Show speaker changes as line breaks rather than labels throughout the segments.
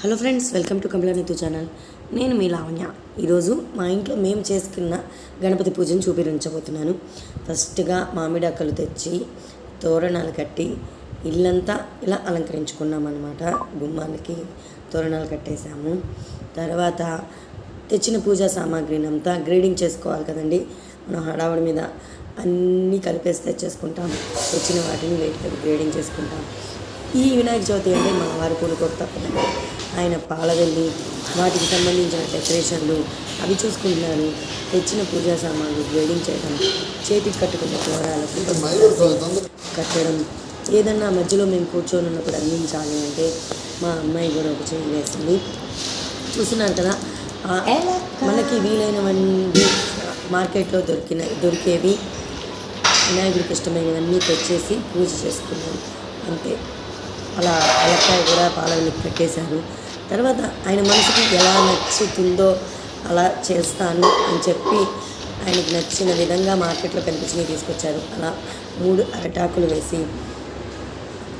Hello friends welcome to కమలానితు channel. నేను మీ లావణ్య. ఈరోజు మా ఇంట్లో మేము చేసుకున్న గణపతి పూజను చూపించబోతున్నాను. ఫస్ట్గా మామిడాకలు తెచ్చి తోరణాలు కట్టి ఇల్లంతా ఇలా అలంకరించుకున్నాం అనమాట గుమ్మాలకి తోరణాలు కట్టేసాము తర్వాత తెచ్చిన పూజా సామాగ్రిని అంతా గ్రేడింగ్ చేసుకోవాలి కదండి. మనం హడావుడి మీద అన్నీ కలిపేసి తెచ్చేసుకుంటాం. తెచ్చిన వాటిని వెయిట్ గ్రేడింగ్ చేసుకుంటాం. ఈ వినాయక చవితి అంటే మా వారి పూలు తప్పదండి. ఆయన పాలవెల్లి వాటికి సంబంధించిన డెకరేషన్లు అవి చూసుకుంటున్నారు. తెచ్చిన పూజా సామాన్లు గ్రేడింగ్ చేయడం చేతికి కట్టుకున్న తోరాలకు కట్టడం ఏదన్నా మధ్యలో మేము కూర్చొని ఉన్నప్పుడు అందించాలి అంటే మా అమ్మాయి కూడా ఒక చేయి వేసింది. చూస్తున్నారు కదా మనకి వీలైనవన్నీ మార్కెట్లో దొరికిన దొరికేవి వినాయకుడికి ఇష్టమైనవన్నీ తెచ్చేసి పూజ చేసుకున్నాం. అంతే. అలా అలక్కాయ కూడా పాలవెల్లికి కట్టేశారు. తర్వాత ఆయన మనసుకి ఎలా నచ్చుతుందో అలా చేస్తాను అని చెప్పి ఆయనకి నచ్చిన విధంగా మార్కెట్లో కనిపించినవి తీసుకొచ్చారు. అలా మూడు అరటాకులు వేసి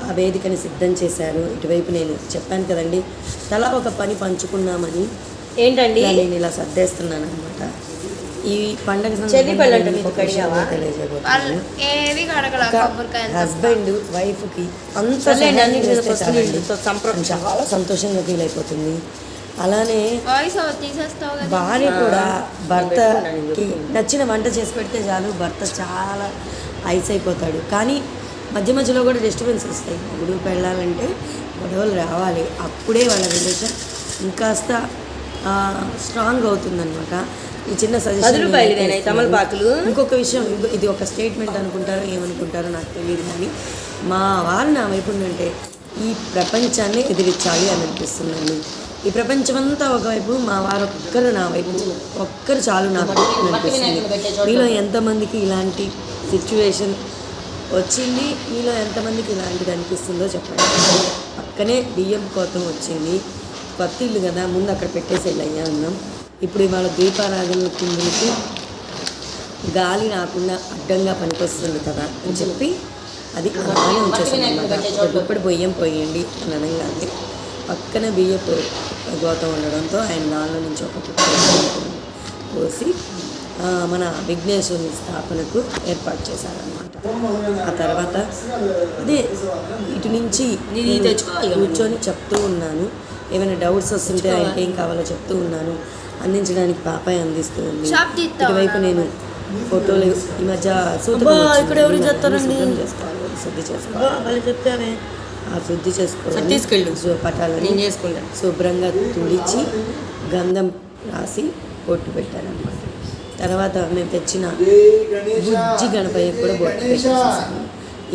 ఆ వేదికని సిద్ధం చేశారు. ఇటువైపు నేను చెప్పాను కదండి తలా ఒక పని పంచుకున్నామని
ఏంటండి?
నేను ఇలా సర్దేస్తున్నాను అనమాట ఈ పండగ హస్బెండ్ వైఫ్కి అంత. చాలా సంతోషంగా ఫీల్ అయిపోతుంది. అలానే భార్య కూడా భర్తకి. నచ్చిన వంట చేసి పెడితే చాలు భర్త చాలా ఐస్ అయిపోతాడు. కానీ మధ్య మధ్యలో కూడా డిస్టర్బెన్స్ వస్తాయి. మొగుడు పెళ్ళాలంటే గొడవలు రావాలి. అప్పుడే వాళ్ళ రిలేషన్ ఇంకాస్త స్ట్రాంగ్ అవుతుందన్నమాట. ఈ చిన్న సజెషన్
రూపాయలు తమలపాకులు?
ఇంకొక విషయం ఇది ఒక స్టేట్మెంట్ అనుకుంటారో ఏమనుకుంటారో నాకు తెలియదు కానీ మా వారు నా వైపు ఉందంటే ఈ ప్రపంచాన్ని ఎదిరించాలి అని అనిపిస్తుందండి. ఈ ప్రపంచమంతా ఒకవైపు మా వారు ఒక్కరు నా వైపు ఒక్కరు చాలు నాకు అని అనిపిస్తుంది. మీలో ఎంతమందికి ఇలాంటి సిచ్యువేషన్ వచ్చింది? మీలో ఎంతమందికి ఇలాంటిది అనిపిస్తుందో చెప్పండి. పక్కనే బియ్యం కోతం వచ్చింది. కొత్త ఇల్లు కదా ముందు అక్కడ పెట్టేసి వెళ్ళయ్యా అన్నాం. ఇప్పుడు ఇవాళ దీపారాధన కుందులకి గాలి రాకుండా అడ్డంగా పనికొస్తుంది కదా అని చెప్పి అది అలానే ఉంచేసాను అనమాట ఇప్పుడు బియ్యం పోయండి అని అనగానే పక్కన బియ్యపు గోతం ఉండడంతో ఆయన దానిలో నుంచి ఒక పోసి మన విఘ్నేశ్వరుని స్థాపనకు ఏర్పాటు చేశారనమాట ఆ తర్వాత అదే ఇటు నుంచి కూర్చొని చెప్తూ ఉన్నాను. ఏమైనా డౌట్స్ వస్తుంటే ఆయనకి ఏం కావాలో చెప్తూ ఉన్నాను. అందించడానికి పాపాయి అందిస్తూ ఉంది
షాప్ తీస్తావా?
ఇటువైపు నేను ఫోటోలు ఈ మధ్య
ఎవరు చేస్తారండి?
శుద్ధి చేసుకోవాలి. ఆ శుద్ధి చేసుకోవాలి.
తీసుకెళ్ళు.
సో పటాలని శుభ్రంగా తుడిచి గంధం రాసి బొట్టు పెట్టారనమాట తర్వాత మేము తెచ్చిన బుజ్జి గణపయ్య కూడా బొట్టు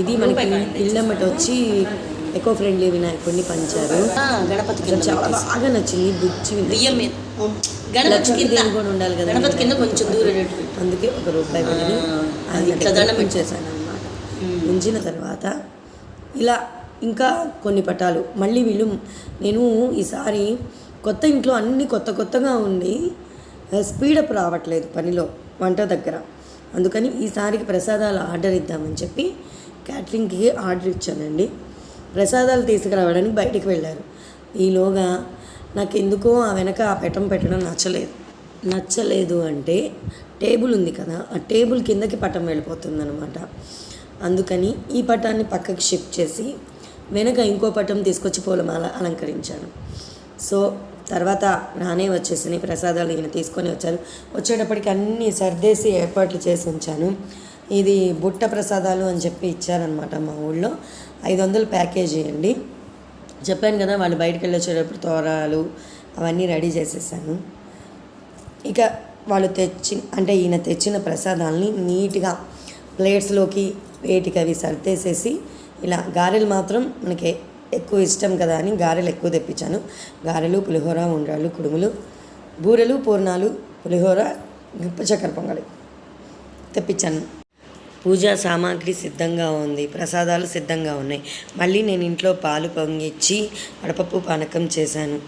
ఇది మనకి ఇళ్ళమ్మట వచ్చి ఎకో ఫ్రెండ్లీ వినాయకుడిని పంచారు.
గణపతి
చాలా బాగా నచ్చింది.
బియ్యం మీద. గణపతి
లక్ష్మీదేవి కూడా ఉండాలి కదా
గణపతి కింద కొంచెం దూరం.
అందుకే ఒక రూపాయి ఆయన
ఇట్లా దండం
అనమాట ఉంచిన తర్వాత ఇలా ఇంకా కొన్ని పటాలు. మళ్ళీ వీళ్ళు నేను ఈసారి కొత్త ఇంట్లో అన్ని కొత్త కొత్తగా ఉండి స్పీడప్ రావట్లేదు పనిలో వంట దగ్గర. అందుకని ఈసారికి ప్రసాదాలు ఆర్డర్ ఇద్దామని చెప్పి క్యాటరింగ్కి ఆర్డర్ ఇచ్చానండి. ప్రసాదాలు తీసుకురావడానికి బయటికి వెళ్ళారు. ఈలోగా నాకు ఎందుకో ఆ వెనక ఆ పెట్టం పెట్టడం నచ్చలేదు. నచ్చలేదు అంటే టేబుల్ ఉంది కదా ఆ టేబుల్ కిందకి పటం వెళ్ళిపోతుందనమాట అందుకని ఈ పటాన్ని పక్కకి షిఫ్ట్ చేసి వెనక ఇంకో పటం తీసుకొచ్చి పూలమాల అలంకరించాను. సో తర్వాత నానే వచ్చేసినాయి ప్రసాదాలు ఈయన తీసుకొని వచ్చారు. వచ్చేటప్పటికి అన్నీ సర్దేసి ఏర్పాట్లు చేసి ఉంచాను. ఇది బుట్ట ప్రసాదాలు అని చెప్పి ఇచ్చారనమాట మా ఊళ్ళో. ఐదు వందలు ప్యాకేజీ అండి. చెప్పాను కదా వాళ్ళు బయటకు వెళ్ళి వచ్చేటప్పుడు తోరాలు అవన్నీ రెడీ చేసేసాను. ఇక వాళ్ళు తెచ్చి అంటే ఈయన తెచ్చిన ప్రసాదాలని నీట్గా ప్లేట్స్లోకి వేటికి అవి సర్దేసేసి ఇలా గారెలు మాత్రం మనకి ఎక్కువ ఇష్టం కదా అని గారెలు ఎక్కువ తెప్పించాను. గారెలు పులిహోర ఉండ్రాళ్ళు కుడుములు బూరెలు పూర్ణాలు పులిహోర గుప్ప చక్కెర పొంగలి తెప్పించాను. పూజా సామాగ్రి సిద్ధంగా ఉంది ప్రసాదాలు సిద్ధంగా ఉన్నాయి. మళ్ళీ నేను ఇంట్లో పాలు పొంగిచ్చి వడపప్పు పానకం చేశాను.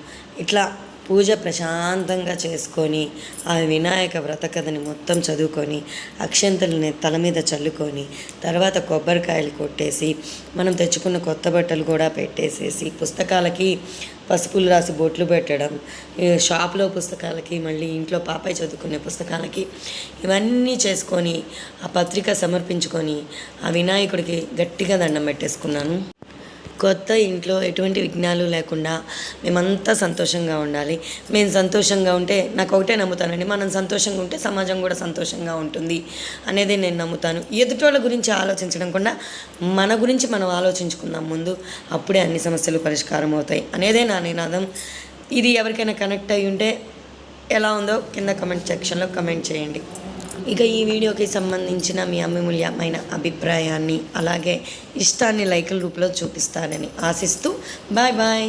ఇట్లా పూజ ప్రశాంతంగా చేసుకొని ఆ వినాయక వ్రత కథని మొత్తం చదువుకొని అక్షంతలని తల మీద చల్లుకొని తర్వాత కొబ్బరికాయలు కొట్టేసి మనం తెచ్చుకున్న కొత్త బట్టలు కూడా పెట్టేసేసి పుస్తకాలకి పసుపులు రాసి బొట్లు పెట్టడం షాప్లో పుస్తకాలకి మళ్ళీ ఇంట్లో పాపాయి చదువుకునే పుస్తకాలకి ఇవన్నీ చేసుకొని ఆ పత్రిక సమర్పించుకొని ఆ వినాయకుడికి గట్టిగా దండం పెట్టేసుకున్నాను. కొత్త ఇంట్లో ఎటువంటి విఘ్నాలు లేకుండా మేమంతా సంతోషంగా ఉండాలి. మేము సంతోషంగా ఉంటే నాకు ఒకటే నమ్ముతానండి. మనం సంతోషంగా ఉంటే సమాజం కూడా సంతోషంగా ఉంటుంది అనేది నేను నమ్ముతాను. ఎదుటోళ్ళ గురించి ఆలోచించడం కూడా మన గురించి మనం ఆలోచించుకుందాం ముందు. అప్పుడే అన్ని సమస్యలు పరిష్కారం అవుతాయి అనేదే నా నినాదం. ఇది ఎవరికైనా కనెక్ట్ అయి ఉంటే ఎలా ఉందో కింద కమెంట్ సెక్షన్లో కమెంట్ చేయండి. ఇక ఈ వీడియోకి సంబంధించిన మీ అమూల్యమైన అభిప్రాయాన్ని అలాగే ఇష్టాన్ని లైకుల రూపంలో చూపిస్తారని ఆశిస్తూ బాయ్ బాయ్